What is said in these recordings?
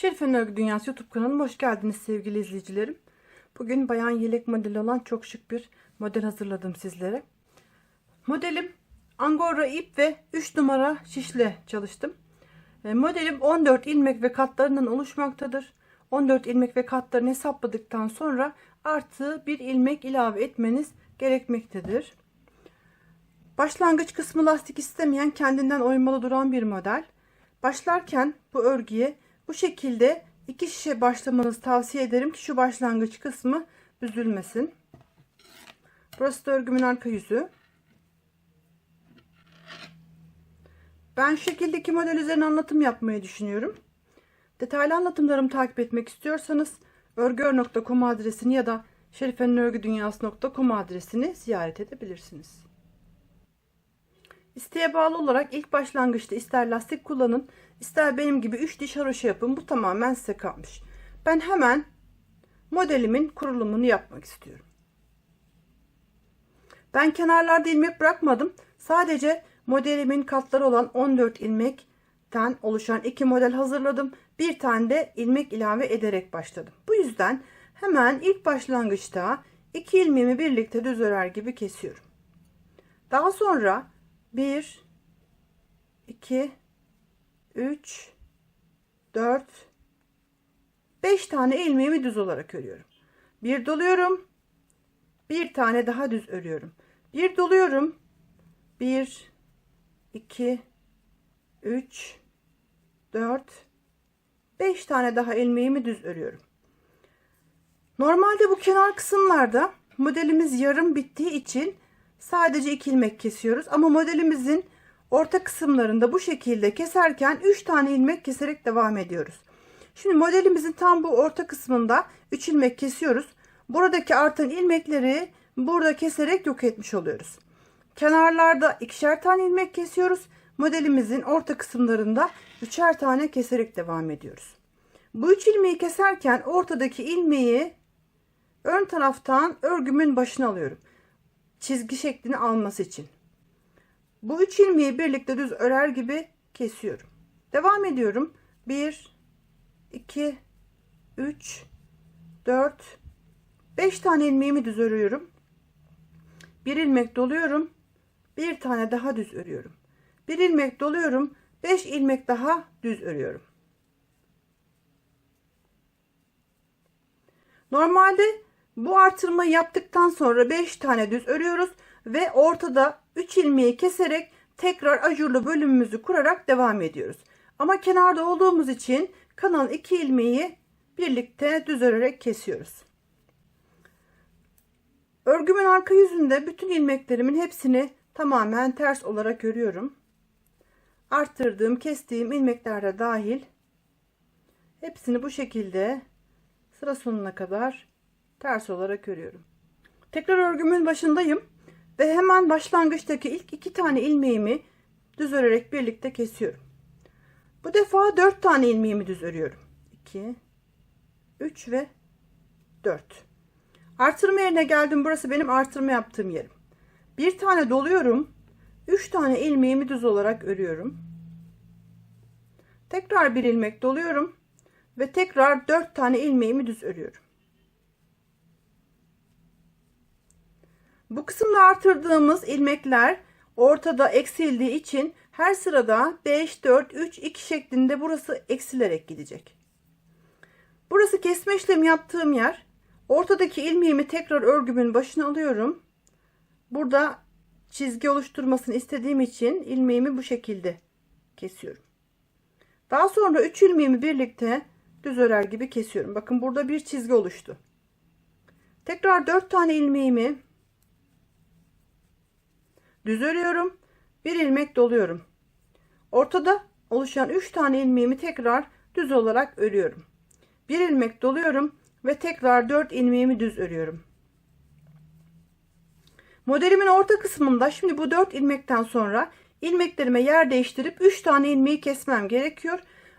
Şerife'nin Örgü Dünyası YouTube kanalıma hoş geldiniz sevgili izleyicilerim. Bugün bayan yelek modeli olan çok şık bir model hazırladım sizlere. Modelim angora ip ve 3 numara şişle çalıştım. E, Modelim 14 ilmek ve katlarından oluşmaktadır. 14 ilmek ve katlarını hesapladıktan sonra artı bir ilmek ilave etmeniz gerekmektedir. Başlangıç kısmı lastik istemeyen kendinden oymalı duran bir model. Başlarken bu örgüye bu şekilde iki şişe başlamanızı tavsiye ederim ki şu başlangıç kısmı büzülmesin. Burası da örgümün arka yüzü. Ben şu şekildeki model üzerine anlatım yapmayı düşünüyorum. Detaylı anlatımlarımı takip etmek istiyorsanız örgüör.com adresini ya da şerifenörgüdünyası.com adresini ziyaret edebilirsiniz. İsteğe bağlı olarak ilk başlangıçta ister lastik kullanın, ister benim gibi 3 diş haroşa yapın. Bu tamamen size kalmış. Ben hemen modelimin kurulumunu yapmak istiyorum. Ben kenarlarda ilmek bırakmadım. Sadece modelimin katları olan 14 ilmekten oluşan iki model hazırladım. Bir tane de ilmek ilave ederek başladım. Bu yüzden hemen ilk başlangıçta iki ilmeğimi birlikte düz örer gibi kesiyorum. Daha sonra 1 2 3 4 5 tane ilmeğimi düz olarak örüyorum. Bir doluyorum. Bir tane daha düz örüyorum. Bir doluyorum. 1 2 3 4 5 tane daha ilmeğimi düz örüyorum. Normalde bu kenar kısımlarda modelimiz yarım bittiği için sadece 2 ilmek kesiyoruz ama modelimizin orta kısımlarında bu şekilde keserken 3 tane ilmek keserek devam ediyoruz. Şimdi modelimizin tam bu orta kısmında 3 ilmek kesiyoruz. Buradaki artan ilmekleri burada keserek yok etmiş oluyoruz. Kenarlarda ikişer tane ilmek kesiyoruz. Modelimizin orta kısımlarında üçer tane keserek devam ediyoruz. Bu üç ilmeği keserken ortadaki ilmeği ön taraftan örgümün başına alıyorum. Çizgi şeklini alması için. Bu üç ilmeği birlikte düz örer gibi kesiyorum. Devam ediyorum. 1 2 3 4 5 tane ilmeğimi düz örüyorum. Bir ilmek doluyorum. Bir tane daha düz örüyorum. Bir ilmek doluyorum. 5 ilmek daha düz örüyorum. Normalde bu artırmayı yaptıktan sonra 5 tane düz örüyoruz ve ortada 3 ilmeği keserek tekrar ajurlu bölümümüzü kurarak devam ediyoruz. Ama kenarda olduğumuz için kanalın 2 ilmeği birlikte düz örerek kesiyoruz. Örgümün arka yüzünde bütün ilmeklerimin hepsini tamamen ters olarak örüyorum. Arttırdığım, kestiğim ilmekler de dahil hepsini bu şekilde sıra sonuna kadar ters olarak örüyorum. Tekrar örgümün başındayım ve hemen başlangıçtaki ilk iki tane ilmeğimi düz örerek birlikte kesiyorum. Bu defa 4 tane ilmeğimi düz örüyorum. 2 3 ve 4. Artırma yerine geldim. Burası benim artırma yaptığım yerim. Bir tane doluyorum. 3 tane ilmeğimi düz olarak örüyorum. Tekrar bir ilmek doluyorum ve tekrar 4 tane ilmeğimi düz örüyorum. Bu kısımda artırdığımız ilmekler ortada eksildiği için her sırada 5, 4, 3, 2 şeklinde burası eksilerek gidecek. Burası kesme işlemi yaptığım yer. Ortadaki ilmeğimi tekrar örgümün başına alıyorum. Burada çizgi oluşturmasını istediğim için ilmeğimi bu şekilde kesiyorum. Daha sonra 3 ilmeğimi birlikte düz örer gibi kesiyorum. Bakın burada bir çizgi oluştu. Tekrar 4 tane ilmeğimi düz örüyorum. Bir ilmek doluyorum. Ortada oluşan 3 tane ilmeğimi tekrar düz olarak örüyorum. Bir ilmek doluyorum ve tekrar 4 ilmeğimi düz örüyorum. Modelimin orta kısmında şimdi bu 4 ilmekten sonra ilmeklerime yer değiştirip 3 tane ilmeği kesmem gerekiyor.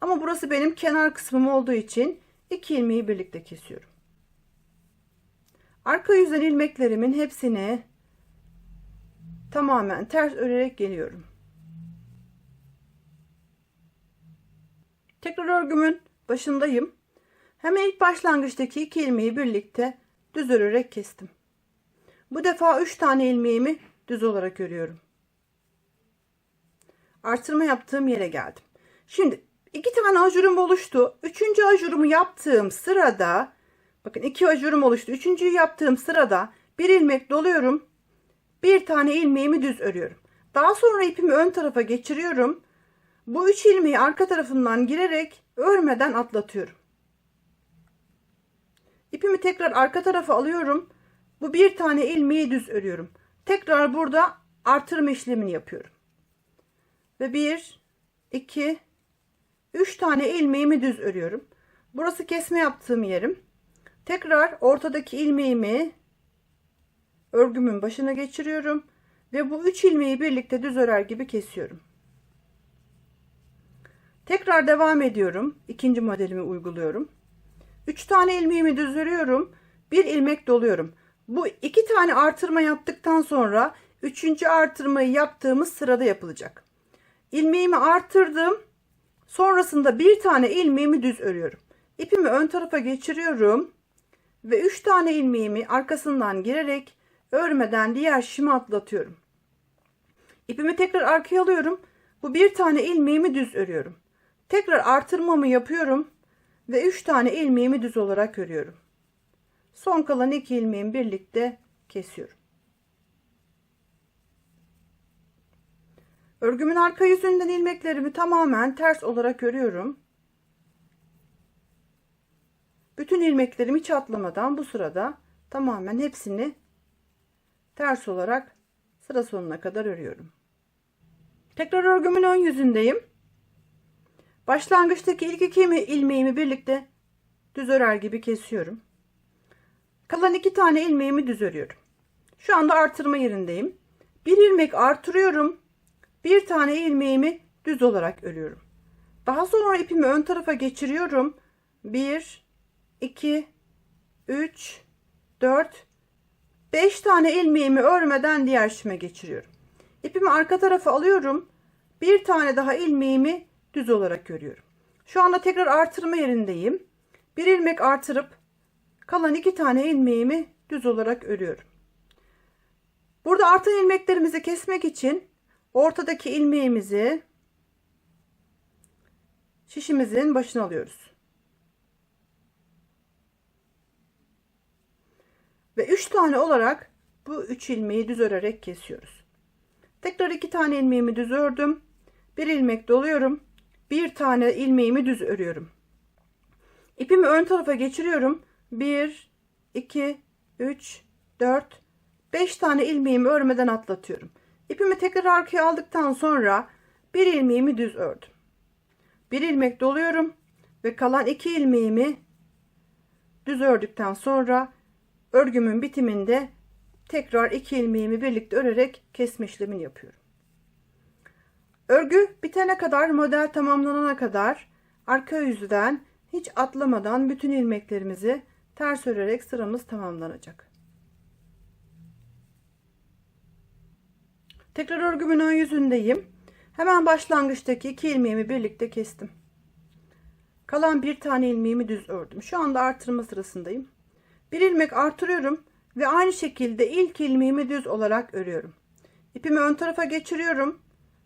Ama burası benim kenar kısmım olduğu için 2 ilmeği birlikte kesiyorum. Arka yüzden ilmeklerimin hepsini tamamen ters örerek geliyorum. Tekrar örgümün başındayım. Hemen ilk başlangıçtaki iki ilmeği birlikte düz örerek kestim. Bu defa 3 tane ilmeğimi düz olarak örüyorum. Artırma yaptığım yere geldim. Şimdi iki tane ajurum oluştu. Üçüncü ajurumu yaptığım sırada bakın iki ajurum oluştu. Üçüncüyü yaptığım sırada bir ilmek doluyorum. Bir tane ilmeğimi düz örüyorum. Daha sonra ipimi ön tarafa geçiriyorum. Bu üç ilmeği arka tarafından girerek örmeden atlatıyorum. İpimi tekrar arka tarafa alıyorum. Bu bir tane ilmeği düz örüyorum. Tekrar burada artırma işlemini yapıyorum. Ve bir, iki, üç tane ilmeğimi düz örüyorum. Burası kesme yaptığım yerim. Tekrar ortadaki ilmeğimi örgümün başına geçiriyorum ve bu üç ilmeği birlikte düz örer gibi kesiyorum. Tekrar devam ediyorum. İkinci modelimi uyguluyorum. 3 tane ilmeğimi düz örüyorum. Bir ilmek doluyorum. Bu iki tane artırma yaptıktan sonra üçüncü artırmayı yaptığımız sırada yapılacak. İlmeğimi arttırdım. Sonrasında bir tane ilmeğimi düz örüyorum. İpimi ön tarafa geçiriyorum ve 3 tane ilmeğimi arkasından girerek örmeden diğer şişime atlatıyorum. İpimi tekrar arkaya alıyorum. Bu bir tane ilmeğimi düz örüyorum. Tekrar artırmamı yapıyorum ve 3 tane ilmeğimi düz olarak örüyorum. Son kalan 2 ilmeğimi birlikte kesiyorum. Örgümün arka yüzünden ilmeklerimi tamamen ters olarak örüyorum. Bütün ilmeklerimi hiç atlamadan bu sırada tamamen hepsini ters olarak sıra sonuna kadar örüyorum. Tekrar örgümün ön yüzündeyim. Başlangıçtaki ilk iki ilmeğimi birlikte düz örer gibi kesiyorum. Kalan iki tane ilmeğimi düz örüyorum. Şu anda artırma yerindeyim. Bir ilmek artırıyorum. Bir tane ilmeğimi düz olarak örüyorum. Daha sonra ipimi ön tarafa geçiriyorum. 1 2 3 4 5 tane ilmeğimi örmeden diğer şişime geçiriyorum. İpimi arka tarafa alıyorum. Bir tane daha ilmeğimi düz olarak örüyorum. Şu anda tekrar artırma yerindeyim. Bir ilmek artırıp kalan iki tane ilmeğimi düz olarak örüyorum. Burada artan ilmeklerimizi kesmek için ortadaki ilmeğimizi şişimizin başına alıyoruz. Ve 3 tane olarak bu 3 ilmeği düz örerek kesiyoruz. Tekrar 2 tane ilmeğimi düz ördüm. Bir ilmek doluyorum. Bir tane ilmeğimi düz örüyorum. İpimi ön tarafa geçiriyorum. 1 2 3 4 5 tane ilmeğimi örmeden atlatıyorum. İpimi tekrar arkaya aldıktan sonra bir ilmeğimi düz ördüm. Bir ilmek doluyorum ve kalan iki ilmeğimi düz ördükten sonra örgümün bitiminde tekrar iki ilmeğimi birlikte örerek kesme işlemini yapıyorum. Örgü bitene kadar model tamamlanana kadar arka yüzden hiç atlamadan bütün ilmeklerimizi ters örerek sıramız tamamlanacak. Tekrar örgümün ön yüzündeyim. Hemen başlangıçtaki iki ilmeğimi birlikte kestim. Kalan bir tane ilmeğimi düz ördüm. Şu anda artırma sırasındayım. Bir ilmek artırıyorum ve aynı şekilde ilk ilmeğimi düz olarak örüyorum. İpimi ön tarafa geçiriyorum.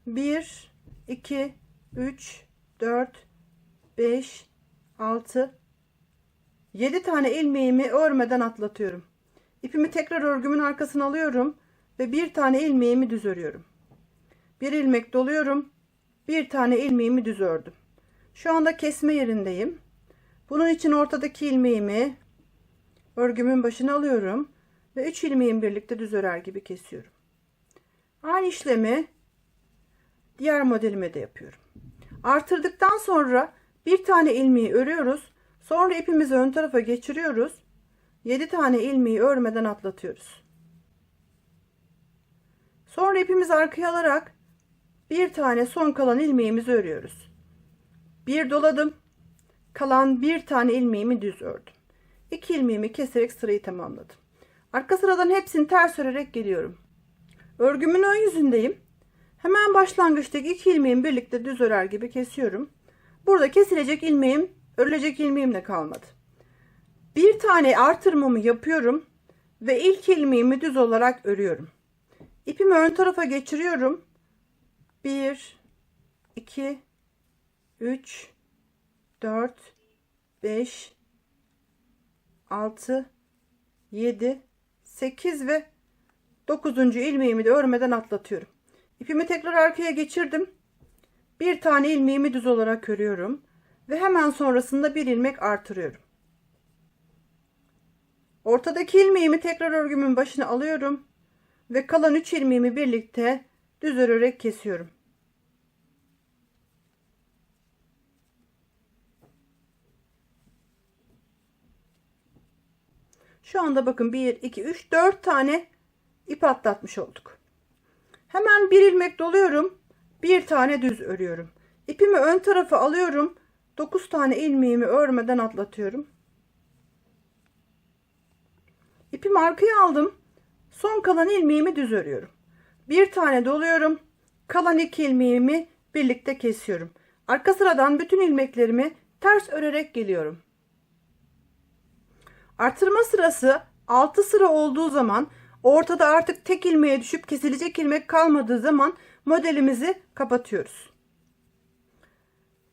1 2 3 4 5 6 7 tane ilmeğimi örmeden atlatıyorum. İpimi tekrar örgümün arkasına alıyorum ve bir tane ilmeğimi düz örüyorum. Bir ilmek doluyorum. Bir tane ilmeğimi düz ördüm. Şu anda kesme yerindeyim. Bunun için ortadaki ilmeğimi örgümün başına alıyorum ve 3 ilmeğimi birlikte düz örer gibi kesiyorum. Aynı işlemi diğer modelime de yapıyorum. Artırdıktan sonra bir tane ilmeği örüyoruz. Sonra ipimizi ön tarafa geçiriyoruz. 7 tane ilmeği örmeden atlatıyoruz. Sonra ipimizi arkaya alarak bir tane son kalan ilmeğimizi örüyoruz. Bir doladım. Kalan bir tane ilmeğimi düz ördüm. İki ilmeğimi keserek sırayı tamamladım. Arka sıradan hepsini ters örerek geliyorum. Örgümün ön yüzündeyim. Hemen başlangıçtaki iki ilmeğimi birlikte düz örer gibi kesiyorum. Burada kesilecek ilmeğim Örülecek ilmeğim de kalmadı. Bir tane artırmamı yapıyorum ve ilk ilmeğimi düz olarak örüyorum. İpimi ön tarafa geçiriyorum. 1 2 3 4 5 6 7 8 ve 9. ilmeğimi de örmeden atlatıyorum. İpimi tekrar arkaya geçirdim. Bir tane ilmeğimi düz olarak örüyorum ve hemen sonrasında bir ilmek artırıyorum. Ortadaki ilmeğimi tekrar örgümün başına alıyorum ve kalan 3 ilmeğimi birlikte düz örerek kesiyorum. Şu anda bakın 1 2 3 4 tane ip atlatmış olduk. Hemen bir ilmek doluyorum. Bir tane düz örüyorum. İpimi ön tarafa alıyorum. 9 tane ilmeğimi örmeden atlatıyorum. İpimi arkaya aldım. Son kalan ilmeğimi düz örüyorum. Bir tane doluyorum. Kalan iki ilmeğimi birlikte kesiyorum. Arka sıradan bütün ilmeklerimi ters örerek geliyorum. Artırma sırası 6 sıra olduğu zaman ortada artık tek ilmeğe düşüp kesilecek ilmek kalmadığı zaman modelimizi kapatıyoruz.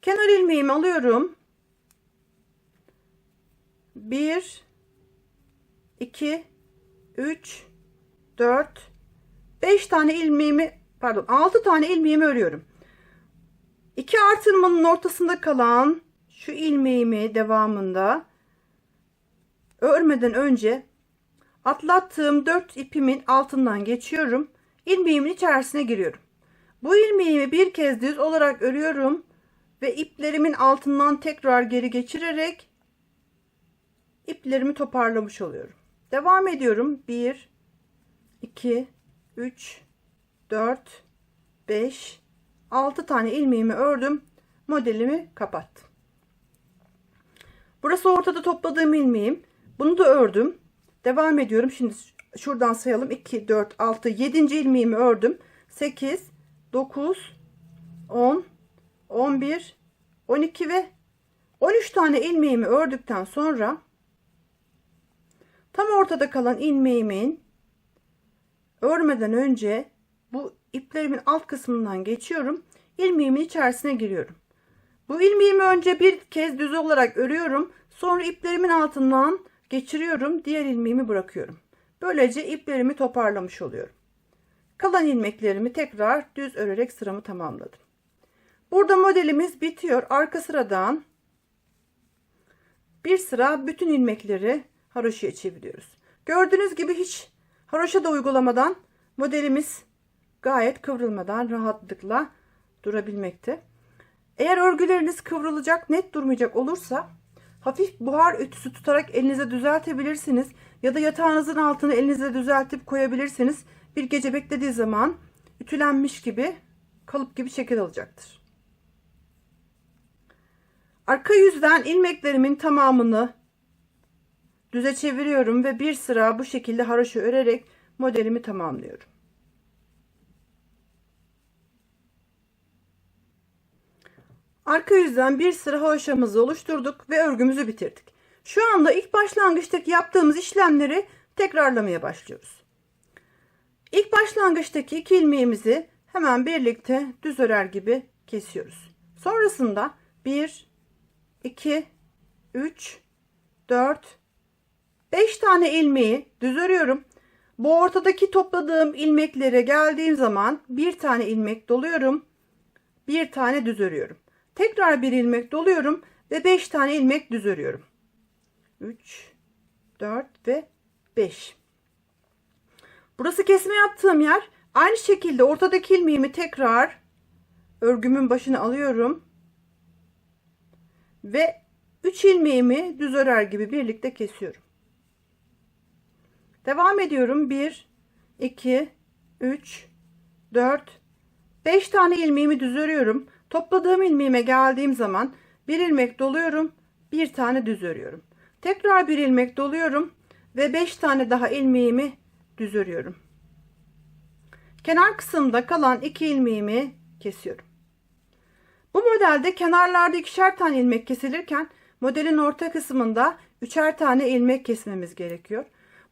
Kenar ilmeğimi alıyorum. 1 2 3 4 5 tane ilmeğimi pardon 6 tane ilmeğimi örüyorum. 2 artırmanın ortasında kalan şu ilmeğimi devamında örmeden önce atlattığım 4 ipimin altından geçiyorum. ilmeğimin içerisine giriyorum. Bu ilmeğimi bir kez düz olarak örüyorum ve iplerimin altından tekrar geri geçirerek iplerimi toparlamış oluyorum. Devam ediyorum. 1 2 3 4 5 6 tane ilmeğimi ördüm. Modelimi kapattım. Burası ortada topladığım ilmeğim. Bunu da ördüm. Devam ediyorum. Şimdi şuradan sayalım. 2 4 6 7. ilmeğimi ördüm. 8 9 10 11 12 ve 13 tane ilmeğimi ördükten sonra tam ortada kalan ilmeğimin örmeden önce bu iplerimin alt kısmından geçiyorum. ilmeğimin içerisine giriyorum. Bu ilmeğimi önce bir kez düz olarak örüyorum. Sonra iplerimin altından geçiriyorum. Diğer ilmeğimi bırakıyorum. Böylece iplerimi toparlamış oluyorum. Kalan ilmeklerimi tekrar düz örerek sıramı tamamladım. Burada modelimiz bitiyor. Arka sıradan bir sıra bütün ilmekleri haroşaya çeviriyoruz. Gördüğünüz gibi hiç haroşa da uygulamadan modelimiz gayet kıvrılmadan rahatlıkla durabilmekte. Eğer örgüleriniz kıvrılacak, net durmayacak olursa hafif buhar ütüsü tutarak elinize düzeltebilirsiniz. Ya da yatağınızın altını elinize düzeltip koyabilirsiniz. Bir gece beklediği zaman ütülenmiş gibi kalıp gibi şekil alacaktır. Arka yüzden ilmeklerimin tamamını düze çeviriyorum ve bir sıra bu şekilde haroşa örerek modelimi tamamlıyorum. Arka yüzden bir sıra haroşamızı oluşturduk ve örgümüzü bitirdik. Şu anda ilk başlangıçtaki yaptığımız işlemleri tekrarlamaya başlıyoruz. İlk başlangıçtaki iki ilmeğimizi hemen birlikte düz örer gibi kesiyoruz. Sonrasında 1 2 3 4 5 tane ilmeği düz örüyorum. Bu ortadaki topladığım ilmeklere geldiğim zaman bir tane ilmek doluyorum. Bir tane düz örüyorum. Tekrar bir ilmek doluyorum ve 5 tane ilmek düz örüyorum. 3 4 ve 5. Burası kesme yaptığım yer. Aynı şekilde ortadaki ilmeğimi tekrar örgümün başına alıyorum. Ve 3 ilmeğimi düz örer gibi birlikte kesiyorum. Devam ediyorum. 1 2 3 4 5 tane ilmeğimi düz örüyorum. Topladığım ilmeğime geldiğim zaman bir ilmek doluyorum. Bir tane düz örüyorum. Tekrar bir ilmek doluyorum ve 5 tane daha ilmeğimi düz örüyorum. Kenar kısımda kalan 2 ilmeğimi kesiyorum. Bu modelde kenarlarda ikişer tane ilmek kesilirken modelin orta kısmında üçer tane ilmek kesmemiz gerekiyor.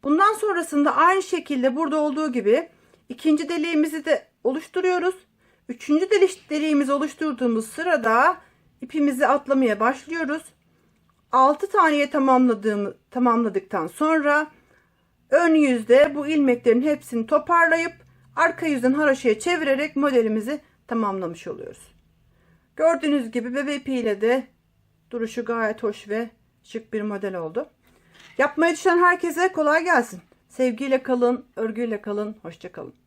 Bundan sonrasında aynı şekilde burada olduğu gibi ikinci deliğimizi de oluşturuyoruz. Üçüncü deliğimizi oluşturduğumuz sırada ipimizi atlamaya başlıyoruz. 6 taneye tamamladığımı tamamladıktan sonra ön yüzde bu ilmeklerin hepsini toparlayıp arka yüzden haraşoya çevirerek modelimizi tamamlamış oluyoruz. Gördüğünüz gibi bebe ipiyle de duruşu gayet hoş ve şık bir model oldu. Yapmayı düşünen herkese kolay gelsin. Sevgiyle kalın, örgüyle kalın, hoşça kalın.